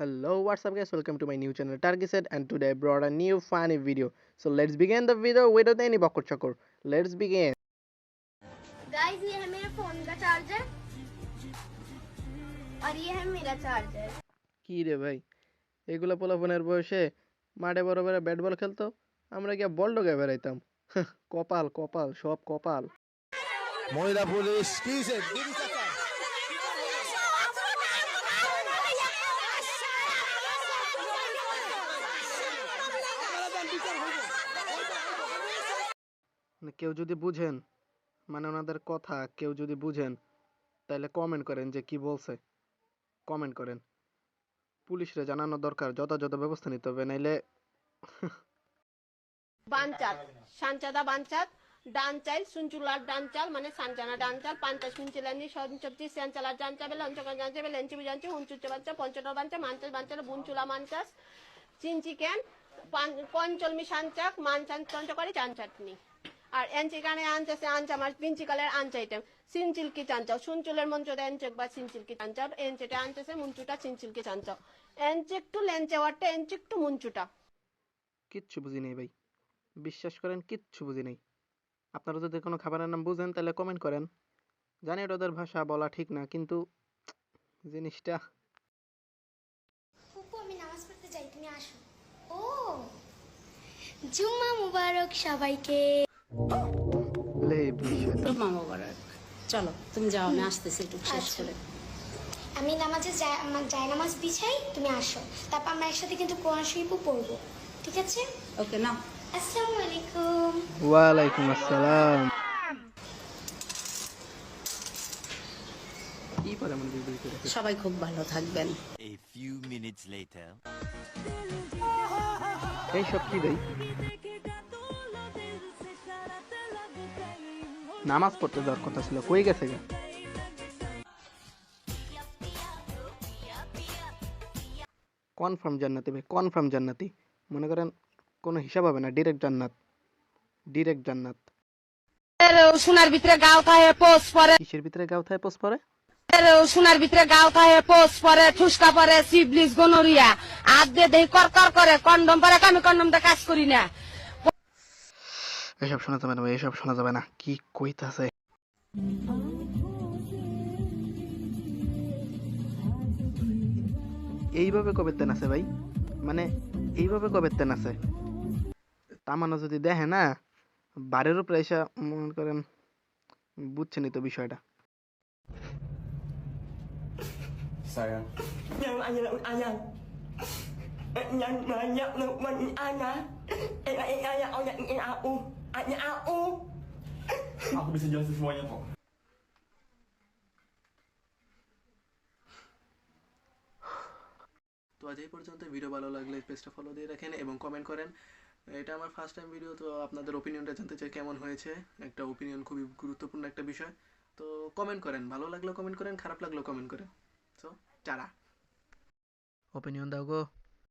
hello what's up guys welcome to my new channel target set and today i brought a new funny video so let's begin the video without any bakur chakur let's begin guys ye is my phone ka charger aur ye hai mera charger ki re bhai এগুলো পোলাপনের বয়সে মাঠে বড় বড় bat ball খেলতো আমরা গিয়ে বল Doke বেড়াইতাম কপাল কপাল সব কপাল মহিলা পুলিশ কি কেউ যদি বুঝেন মানে ওনাদের কথা কেউ যদি বুঝেন তাহলে কমেন্ট করেন যে কি বলছে। কমেন্ট করেন। পুলিশরে জানানো দরকার, যথাযথ ব্যবস্থা নিতে হবে, নাইলে বানচাল, সানচাদা বানচাল, ডানচাইল, সুনচুলার ডানচাল মানে সানচানা ডানচাল পান্তাস মিনচিলানি সঞ্চপচি সেনচালার জানচাবে লঞ্চকা জানচাবে লেঞ্চি বুজানচি হুনচুচ্চ বাচ্চা পঞ্চটর বাঞ্চা মানচাস বাঞ্চাল বুনচুলা মানচাস চিনচিকেন পঞ্চলমি সানচাক মানচান চঞ্চকরি চান চাটনি। আর এনচিকানে আনচাসে আনচা আমার পিঞ্চিকালের আনচাইটেম সিনচিলকি চাঞ্চাও সুনচুলের এনচেক বা সিনচিলকি চাঞ্চাও এনচেটে আনচাসে মুনচুটা চিনচিলকি চাঞ্চাও এনচেক টু লেঞ্চে ওয়াটটা এনচেক টু মুনচুটা। কিচ্ছু বুঝি নেই ভাই। বিশ্বাস করেন, কিচ্ছু বুঝি নেই। আপনারা যদি কোনো খাবারের নাম বুঝেন, তাহলে কমেন্ট করেন। জানি এটা ওদের ভাষা বলা ঠিক না, কিন্তু জিনিসটা ফুপু আমি নামাজ পড়তে যাই তুমি আসো ও জুম্মা মুবারক সবাইকে। জুম্মা মোবারক। চলো তুমি যাও আমি আসতেছি একটু শেষ আচ্ছা। করে। আমি নামাজে যাই নামাজ বিছাই তুমি আসো। তারপর আমরা একসাথে কিন্তু কোরআন শরীফও পড়ব। ঠিক আছে? ওকে নাও। আসসালামু আলাইকুম। আসসালাম। বিড়বিড় করে রেখেছে? সবাই খুব ভালো থাকবেন। A few minutes later. এইসব কি দেই? নামাজ পড়তে যাওয়ার কথা ছিল কই গেছে গা? কনফার্ম জান্নাতি ভাই কনফার্ম জান্নাতি। মনে করেন কোনো হিসাব হবে না ডিরেক্ট জান্নাত। ডিরেক্ট জান্নাত। সোনার ভিতরে গাও খায় পোষ পরে। কিসের ভিতরে গাও থায় পোষ পরে? সোনার ভিতরে গাও খায় পোষ পরে ঠুসকা পরে, সিবলিস, গনোরিয়া। হাত দিয়ে কর কর করে, কন্ডম পরে আমি কন্ডমটা কাজ করি না। এসব শোনা যাবে না এসব শোনা যাবে না। কি কইতাছে? এইভাবে কবে তেন আছে ভাই? মানে এইভাবে কবে তেন আছে? তামানো যদি দেখে না, বাড়ির উপরে এসে মনে করেন বুঝছেনই তো বিষয়টা। Sayang. Yang ayah ayah. Yang banyak lepas ayah. Eh ayah ayah ayah aku. Ayah aku. Aku bisa jelasin semuanya kok. তো আজ এই পর্যন্ত ভিডিও ভালো লাগলে পেজটা ফলো দিয়ে রাখেন এবং কমেন্ট করেন এটা আমার ফার্স্ট টাইম ভিডিও তো আপনাদের ওপিনিয়নটা জানতে চাই কেমন হয়েছে একটা ওপিনিয়ন খুবই গুরুত্বপূর্ণ একটা বিষয় তো কমেন্ট করেন ভালো লাগলেও কমেন্ট করেন খারাপ লাগলেও কমেন্ট করেন তো চারা ওপিনিয়ন দাও গো